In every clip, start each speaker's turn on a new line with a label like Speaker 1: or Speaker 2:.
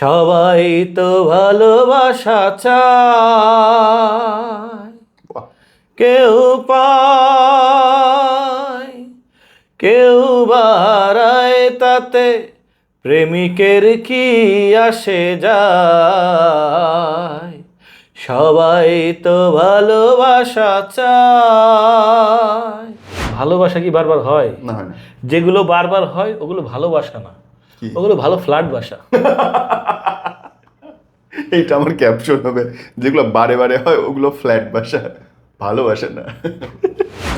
Speaker 1: সবাই তো ভালোবাসা চায়। কেউ পায় কেউ বারায় তাতে প্রেমিকের কি আসে যায়। সবাই তো ভালোবাসা চায়। ভালোবাসা কি বারবার হয়
Speaker 2: না।
Speaker 1: যেগুলো বারবার হয় ওগুলো ভালোবাসা না? ওগুলো ভালো ফ্ল্যাট বাসা।
Speaker 2: এইটা আমার ক্যাপশন হবে। যেগুলো বারে বারে হয় ওগুলো ফ্ল্যাট বাসা। ভালোবাসে না।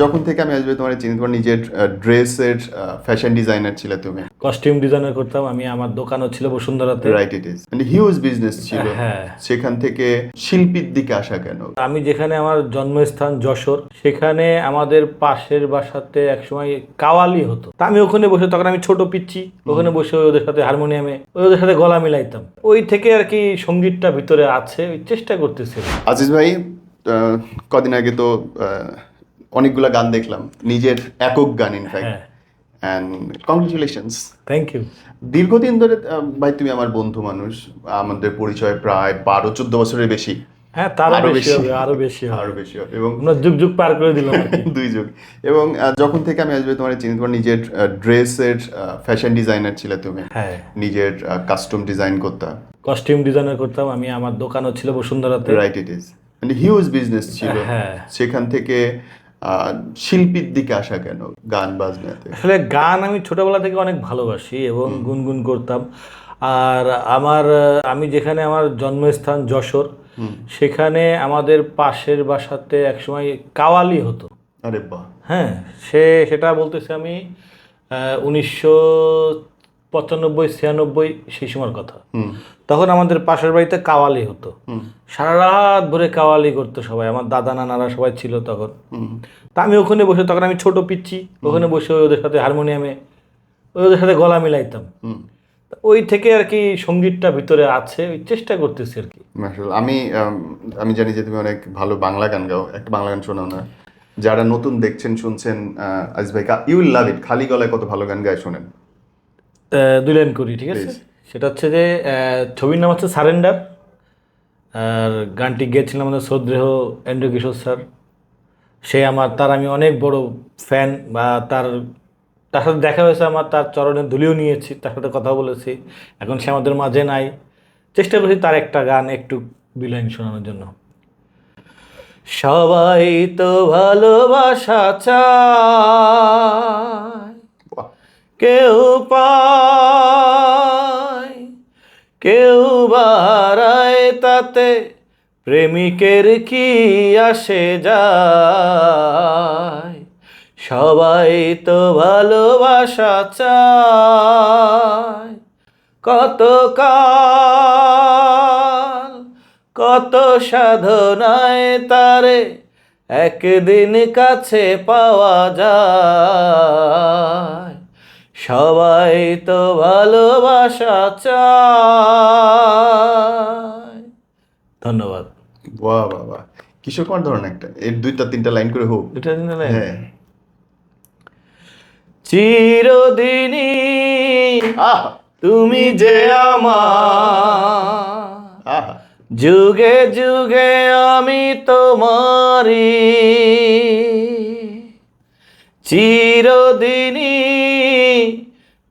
Speaker 2: যখন থেকে আমি আসবে তোমার চিনি তোমার নিজের ড্রেসের ফ্যাশন ডিজাইনার ছিলে তুমি।
Speaker 1: কস্টিউম ডিজাইনার করতাম আমি আমার দোকানও ছিল বসুন্ধরাতে।
Speaker 2: রাইট ইট ইজ মানে হিউজ বিজনেস ছিল।
Speaker 1: হ্যাঁ।
Speaker 2: সেখান থেকে শিল্পীর দিকে আসা কেন?
Speaker 1: আমি যেখানে আমার জন্মস্থান যশোর সেখানে আমাদের পাশের বাসাতে একসময় কাওয়ালি হতো। তা আমি ওখানে বসে তখন আমি ছোট পিচ্ছি ওখানে বসে ওদের সাথে হারমোনিয়ামে ওদের সাথে গলা মিলাইতাম। ওই থেকে আর কি সঙ্গীতটা ভিতরে আছে ওই চেষ্টা করতেছি।
Speaker 2: আজিজ ভাই কদিন আগে তো অনেকগুলা গান দেখলাম। নিজের একক গান in fact and congratulations
Speaker 1: thank you
Speaker 2: দীর্ঘদিন ধরে ভাই তুমি আমার বন্ধু মানুষ। আমাদের পরিচয় প্রায় বারো চোদ্দ বছরের বেশি।
Speaker 1: হ্যাঁ
Speaker 2: আরও
Speaker 1: বেশি
Speaker 2: বেশি।
Speaker 1: হবে আরও বেশি
Speaker 2: আরও বেশি হবে। এবং
Speaker 1: যুগ যুগ পার করে দিলাম
Speaker 2: দুই যুগ। এবং যখন থেকে আমি আসবে তোমার চিনি তোমার নিজের ড্রেসের ফ্যাশন ডিজাইনার ছিলে তুমি।
Speaker 1: হ্যাঁ।
Speaker 2: নিজের কাস্টম ডিজাইন করতা।
Speaker 1: কস্টিউম ডিজাইনার করতাম। আমি আমার দোকানও ছিল বসুন্ধরাতে।
Speaker 2: Right it is huge business ছিল।
Speaker 1: হ্যাঁ।
Speaker 2: সেখান থেকে শিল্পীর দিকে আসা কেন গান বাজনাতে?
Speaker 1: আসলে গান আমি ছোটবেলা থেকে অনেক ভালোবাসি এবং গুনগুন করতাম। আর আমার আমি যেখানে আমার জন্মস্থান যশোর সেখানে আমাদের পাশের বাসাতে একসময় কাওয়ালি হতো।
Speaker 2: আরে বাহ।
Speaker 1: হ্যাঁ সে সেটা বলতেছি আমি উনিশশো পঁচানব্বই ছিয়ানব্বই সেই সময়ের কথা। তখন আমাদের পাশের বাড়িতে কাওয়ালি হতো। সারা রাত ভরে কাওয়ালি করতো সবাই। আমার দাদা নানারা সবাই ছিল তখন। তা আমি ওখানে বসে তখন আমি ছোট পিচ্ছি ওখানে বসে ওই ওদের সাথে হারমোনিয়ামে ওদের সাথে গলা মিলাইতাম।
Speaker 2: হুম।
Speaker 1: ওই থেকে আর কি সঙ্গীতটা ভিতরে আছে ওই চেষ্টা করতেছি আর কি।
Speaker 2: আমি আমি জানি যে তুমি অনেক ভালো বাংলা গান গাও একটা বাংলা গান শোনাও না। যারা নতুন দেখছেন শুনছেন আজিজ ভাই ইউ লাভ ইট খালি গলায় কত ভালো গান গায় শোনেন।
Speaker 1: দুই লাইন করি ঠিক আছে? সেটা হচ্ছে যে ছবির নাম হচ্ছে সারেন্ডার। আর গানটি গেয়েছিলাম আমাদের শ্রদ্ধেয় এন্ড্রু কিশোর স্যার। সে আমার তার আমি অনেক বড় ফ্যান বা তার তার সাথে দেখা হয়েছে আমার তার চরণে ধুলিও নিয়েছি তার সাথে কথা বলেছি। এখন সে আমাদের মাঝে নাই। চেষ্টা করছি তার একটা গান একটু দুই লাইন শোনানোর জন্য। সবাই তো ভালোবাসা চায়। কেউ কেউ বাড়ায় তাতে প্রেমিকের কি আসে যায়? সবাই তো ভালোবাসা চায়। কত কত সাধনায় তারে একদিন কাছে পাওয়া যায়। সবাই তো ভালোবাসা চায়। ধন্যবাদ।
Speaker 2: বাহ বাহ বাহ। কিশোর কুমার ধরেন একটা? এর দুইটা তিনটা লাইন করে হোক।
Speaker 1: দুটা দিন হলে?
Speaker 2: হ্যাঁ।
Speaker 1: চিরদিনই
Speaker 2: আহ।
Speaker 1: তুমি যে আমার।
Speaker 2: আহ।
Speaker 1: যুগে যুগে আমি তোমারি চিরদিনই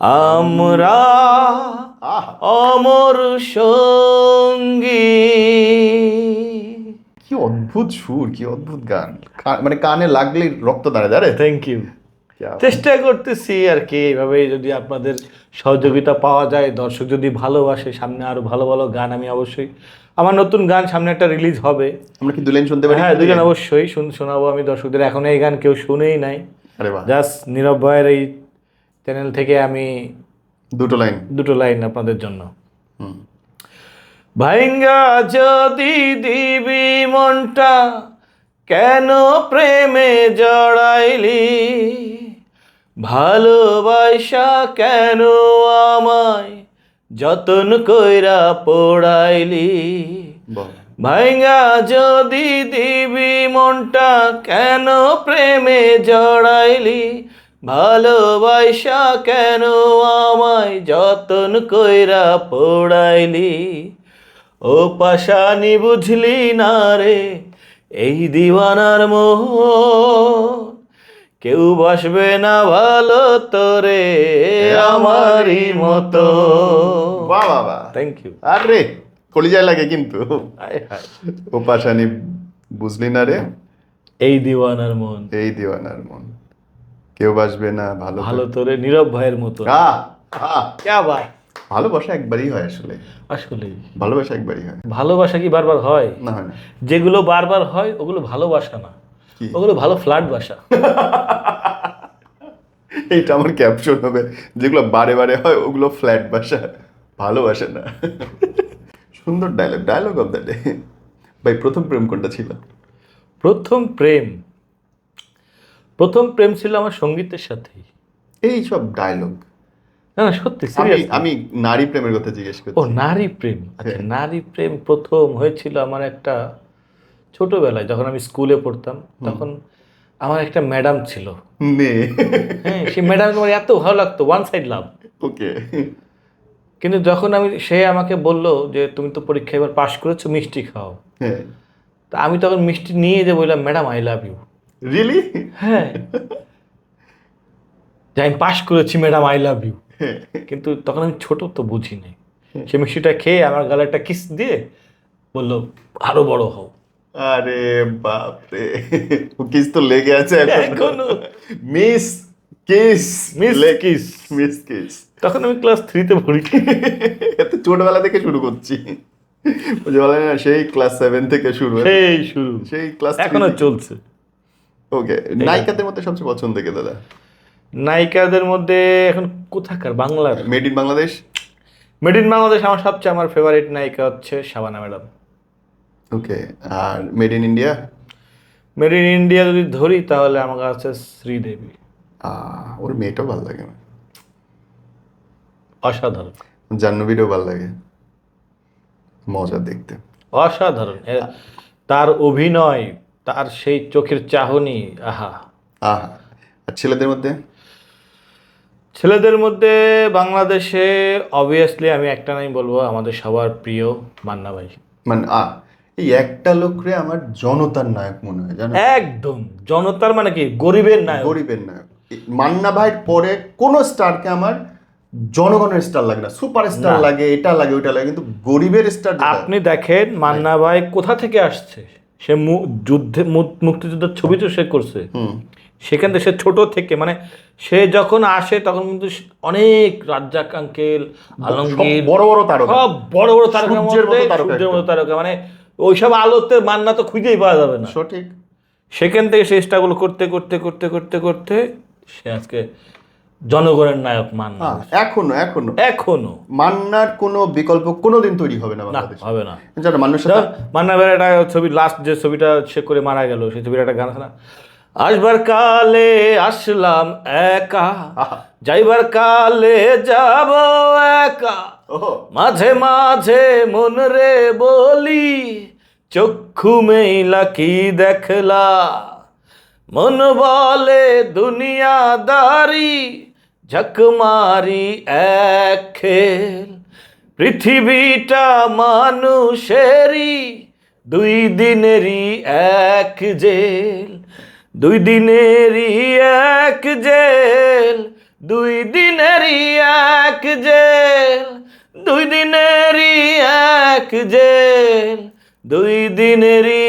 Speaker 1: আমরা অমর সঙ্গী।
Speaker 2: কি অদ্ভুত সুর কি অদ্ভুত গান। মানে কানে লাগলেই রক্ত দাঁড়ায় দাঁড়ে
Speaker 1: থ্যাংক ইউ চেষ্টা করতেছি আর কি এইভাবে যদি আপনাদের সহযোগিতা পাওয়া যায় দর্শক যদি ভালোবাসে সামনে আরও ভালো ভালো গান আমি অবশ্যই আমার নতুন গান সামনে একটা রিলিজ হবে।
Speaker 2: আমরা কি দুলেন শুনতে পারি?
Speaker 1: হ্যাঁ দুজন অবশ্যই শুন শোনাবো আমি দর্শকদের। এখন এই গান কেউ শুনেই নাই।
Speaker 2: আরে বাহ।
Speaker 1: জাস্ট নীরব ভয়ের এই চ্যানেল থেকে আমি
Speaker 2: দুটো লাইন।
Speaker 1: দুটো লাইন আপনাদের জন্য।
Speaker 2: হুম।
Speaker 1: ভাইঙ্গা যদি দিবি মনটা কেন প্রেমে জড়াইলি? ভালোবাসা কেন আমায় যতন কইরা পড়াইলি? ভাইঙ্গা যদি দিবি মনটা কেন প্রেমে জড়াইলি? ভালোবাসা কেন আমায় যতন কইরা পড়াইলি? ও পাশানি বুঝলি না রে এই দিওয়ানার মোহ কেউ বসবে না ভালো তোরে আমারই মতো।
Speaker 2: বাহ বাহ বাহ।
Speaker 1: থ্যাংক ইউ
Speaker 2: আরে কলিজায় লাগে কিন্তু। ও পাশানি বুঝলি না রে?
Speaker 1: এই দিওয়ানার মন।
Speaker 2: এই দিওয়ানার মন। কেউ বাসবে না ভালো
Speaker 1: ভালো তোরে নীরব ভাইয়ের মতো।
Speaker 2: ভালোবাসা একবারই হয় আসলে।
Speaker 1: আসলে।
Speaker 2: ভালোবাসা একবারই হয়।
Speaker 1: ভালোবাসা কি বারবার হয়?
Speaker 2: না হয় না।
Speaker 1: যেগুলো বারবার হয় ওগুলো ভালোবাসা না। ওগুলো ভালো ফ্ল্যাট বাসা।
Speaker 2: এইটা আমার ক্যাপশন হবে। যেগুলো বারে বারে হয় ওগুলো ফ্ল্যাট বাসা। ভালোবাসে না। সুন্দর dialogue dialogue of the day ভাই প্রথম প্রেম কোনটা ছিল?
Speaker 1: প্রথম প্রেম। প্রথম প্রেম ছিল আমার সঙ্গীতের সাথেই।
Speaker 2: এই সব ডায়লগ
Speaker 1: না না সত্যি
Speaker 2: আমি আমি নারী প্রেমের কথা জিজ্ঞেস
Speaker 1: ও নারী প্রেম। আচ্ছা নারী প্রেম প্রথম হয়েছিল আমার একটা ছোটবেলায় যখন আমি স্কুলে পড়তাম তখন আমার একটা ম্যাডাম ছিল। হ্যাঁ সেই ম্যাডাম আমার এত ভালো লাগতো ওয়ান সাইড লাভ
Speaker 2: ওকে।
Speaker 1: কিন্তু যখন আমি সে আমাকে বলল যে তুমি তো পরীক্ষা এবার পাশ করেছ মিষ্টি খাও।
Speaker 2: হ্যাঁ।
Speaker 1: তা আমি তখন মিষ্টি নিয়ে যে বললাম madam I love you
Speaker 2: really
Speaker 1: হ্যাঁ। যে আমি পাশ করেছি ম্যাডাম আই লাভ ইউ কিন্তু তখন আমি ছোট তো বুঝি নাই সে মিষ্টিটা খেয়ে আমার গালে একটা কিস দিয়ে বলল আরও বড় হও।
Speaker 2: আরে বাপরে। ও কিস তো লেগে আছে এখন। Miss kiss
Speaker 1: Miss kiss।
Speaker 2: Miss kiss
Speaker 1: তখন আমি ক্লাস থ্রিতে পড়ি।
Speaker 2: এত ছোটবেলা থেকে শুরু করছি। ওই বলে না সেই ক্লাস সেভেন থেকে শুরু।
Speaker 1: সেই শুরু।
Speaker 2: সেই ক্লাস
Speaker 1: এখনও চলছে।
Speaker 2: ওকে নায়িকাদের মধ্যে সবচেয়ে পছন্দ কে দাদা?
Speaker 1: নায়িকাদের মধ্যে এখন কোথাকার? বাংলার?
Speaker 2: Made in Bangladesh
Speaker 1: made in Bangladesh আমার সবচেয়ে আমার ফেভারিট নায়িকা হচ্ছে Shabana madam.
Speaker 2: Okay R made in India
Speaker 1: made in India যদি ধরি তাহলে আমার কাছে শ্রীদেবী।
Speaker 2: ওর মেয়েটাও ভালো লাগে
Speaker 1: অসাধারণ।
Speaker 2: জাহ্নবীরও ভালো লাগে। মজা দেখতে।
Speaker 1: অসাধারণ। তার অভিনয় তার সেই চোখের চাহনি আহা।
Speaker 2: আহা। আর ছেলেদের মধ্যে?
Speaker 1: ছেলেদের মধ্যে বাংলাদেশে অবভিয়াসলি আমি একটা নাই বলব আমাদের সবার প্রিয় মান্না ভাই।
Speaker 2: মানে আ এই একটা লোকরে আমার জনতার নায়ক মনে হয় জানো?
Speaker 1: একদম। জনতার মানে কি? গরিবের নায়ক।
Speaker 2: গরিবের নায়ক। মান্না ভাইয়ের পরে কোন স্টারকে আমার জনগণের স্টার লাগে না। সুপার স্টার লাগে এটা লাগে ওইটা লাগে কিন্তু গরিবের স্টার
Speaker 1: আপনি দেখেন মান্না ভাই কোথা থেকে আসছে? সে যুদ্ধে মুক্তিযুদ্ধের ছবি তো সে করছে। সেখান থেকে সে ছোট থেকে মানে সে যখন আসে তখন কিন্তু অনেক রাজ্জাক আঙ্কেল আলমগীর
Speaker 2: বড় বড় তারকা।
Speaker 1: সব বড় বড় তারকার মধ্যে
Speaker 2: মতো তারকা
Speaker 1: সূর্যের মতো তারকা মানে ওইসব আলোতে মান্না তো খুঁজেই পাওয়া যাবে না।
Speaker 2: সঠিক।
Speaker 1: সেখান থেকে সে চেষ্টাগুলো করতে করতে করতে করতে করতে সে আজকে জনগণের নায়ক মান্না
Speaker 2: হ্যাঁ, এখনও এখনও।
Speaker 1: এখনও।
Speaker 2: মান্নার কোনো বিকল্প কোনোদিন তৈরি হবে না
Speaker 1: হবে না।
Speaker 2: সাথে
Speaker 1: মান্না ভাইয়ের একটা ছবি লাস্ট যে ছবিটা সে করে মারা গেল সেই ছবির একটা গান আছে না? আসবার কালে আসলাম একা যাইবার কালে যাব একা। মাঝে মাঝে মন রে বলি চক্ষু মেইলা কি দেখলা? মন বলে দুনিয়াদারি ঝকমারি এক পৃথিবীটা মানুষেরই, দুই দিনেরই এক জেল। দুই দিনেরই এক জেল, দুই দিনেরই এক জেল। দুই দিনেরই এক জেল, দুই দিনেরই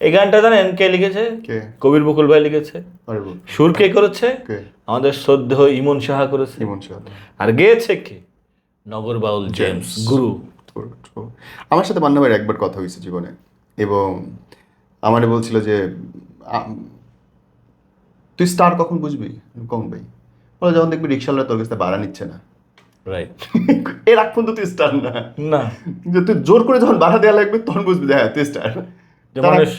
Speaker 1: এই গানটা জানেন কে লিখেছে?
Speaker 2: কে?
Speaker 1: কবির বকুল ভাই লিখেছে। সুর কে করেছে? আমাদের শ্রদ্ধ ইমন সাহা করেছে।
Speaker 2: ইমন শাহ
Speaker 1: আর গেয়েছে কে? নগর বাউল জেমস গুরু।
Speaker 2: আমার সাথে মান্না ভাইয়ের একবার কথা হয়েছে জীবনে। এবং আমারে বলছিল যে তুই স্টার কখন বুঝবি? কম ভাই। বলে যখন দেখবি রিক্সাওয়ালা তোর কাছে ভাড়া নিচ্ছে না।
Speaker 1: রাইট
Speaker 2: এর আগ পর্যন্ত তুই স্টার না।
Speaker 1: না।
Speaker 2: যে তুই জোর করে যখন ভাড়া দেওয়া লাগবে তখন বুঝবি যে হ্যাঁ তুই স্টার
Speaker 1: মানুষ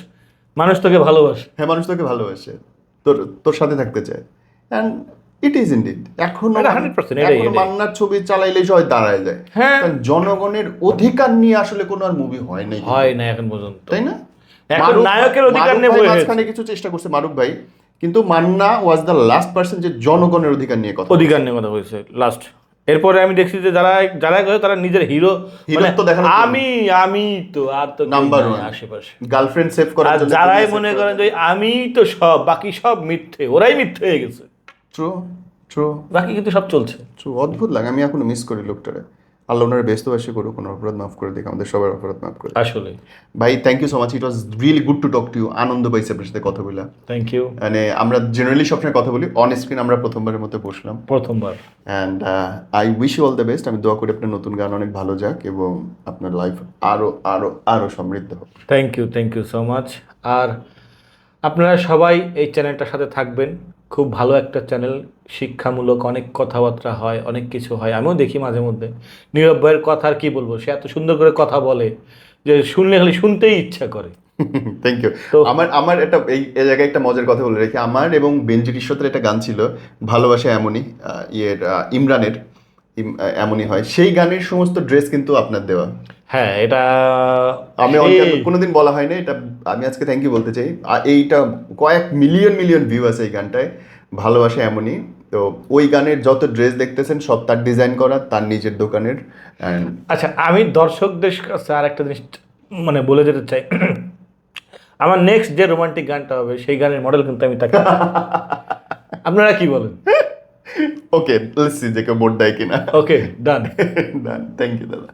Speaker 1: মানুষ তোকে ভালোবাসে।
Speaker 2: হ্যাঁ মানুষ তোকে ভালোবাসে। তোর তোর সাথে থাকতে চায়। অ্যান্ড ইট ইজ ইন্ডিড এখনও
Speaker 1: এটা 100% এটাই,
Speaker 2: এখনও
Speaker 1: এটাই।
Speaker 2: মান্নার ছবি চালাইলেই সবাই দাঁড়ায় যায়।
Speaker 1: হ্যাঁ।
Speaker 2: জনগণের অধিকার নিয়ে আসলে কোনো আর মুভি হয় নাই।
Speaker 1: হয় না এখন পর্যন্ত।
Speaker 2: তাই না?
Speaker 1: এখন নায়কের অধিকার নিয়ে।
Speaker 2: মাঝখানে কিছু চেষ্টা করছে মারুফ ভাই। কিন্তু Manna was the last person যে জনগণের অধিকার নিয়ে কথা
Speaker 1: অধিকার নিয়ে কথা বলছে লাস্ট এরপরে আমি দেখছি যে যারা যারা করে তারা নিজের হিরো
Speaker 2: দেখানোর
Speaker 1: আমি আমি তো আর তো নাম্বার
Speaker 2: ওয়ান
Speaker 1: আশেপাশে।
Speaker 2: গার্লফ্রেন্ড সেভ করার জন্য
Speaker 1: যারাই মনে করেন যে আমি তো সব বাকি সব মিথ্যে ওরাই মিথ্যে হয়ে গেছে।
Speaker 2: ট্রু ট্রু
Speaker 1: বাকি কিন্তু সব চলছে।
Speaker 2: ট্রু অদ্ভুত লাগে আমি এখনও মিস করি লোকটারে। আল্লাহ ওনার ব্যস্তবাসী করুক কোনো অপরাধ মাফ করে দিক আমাদের সবার অপরাধ মাফ করে
Speaker 1: আসলে
Speaker 2: ভাই thank you so much it was really good to talk to you আনন্দ পাইছি আপনার সাথে কথা বলে।
Speaker 1: থ্যাংক ইউ
Speaker 2: মানে আমরা জেনারেলি সবসময় কথা বলি অন স্ক্রিন আমরা প্রথমবারের মতো বসলাম।
Speaker 1: প্রথমবার।
Speaker 2: And I wish you all the best আমি দোয়া করি আপনার নতুন গান অনেক ভালো যাক এবং আপনার লাইফ আরও আরও আরও সমৃদ্ধ হোক।
Speaker 1: Thank you thank you so much আর আপনারা সবাই এই চ্যানেলটার সাথে থাকবেন। খুব ভালো একটা চ্যানেল শিক্ষামূলক অনেক কথাবার্তা হয় অনেক কিছু হয় আমিও দেখি মাঝে মধ্যে। নীরব ভাইয়ের কথা আর কি বলব? সে এত সুন্দর করে কথা বলে যে শুনলে খালি শুনতেই ইচ্ছা করে।
Speaker 2: থ্যাংক ইউ
Speaker 1: তো-
Speaker 2: আমার আমার একটা এই এই জায়গায় একটা মজার কথা বলে রেখে। আমার এবং বেঞ্জি টিশ্বতের একটা গান ছিল ভালোবাসা এমনই ইয়ের ইমরানের এমনই হয়। সেই গানের সমস্ত ড্রেস কিন্তু আপনার দেওয়া।
Speaker 1: হ্যাঁ এটা
Speaker 2: আমি কোনোদিন বলা হয় না এটা আমি আজকে থ্যাংক ইউ বলতে চাই। আর এইটা কয়েক মিলিয়ন মিলিয়ন ভিউ আছে এই গানটায় ভালোবাসা এমনই। তো ওই গানের যত ড্রেস দেখতেছেন সব তার ডিজাইন করা তার নিজের দোকানের
Speaker 1: আচ্ছা আমি দর্শকদের কাছে আর একটা জিনিস মানে বলে যেতে চাই। আমার নেক্সট যে রোমান্টিক গানটা হবে সেই গানের মডেল কিন্তু আমি তাকে আপনারা কি বলেন?
Speaker 2: ওকে লেটস সি যে কেউ বোর্ড দেয় কিনা।
Speaker 1: ওকে ডান
Speaker 2: ডান থ্যাংক ইউ দাদা।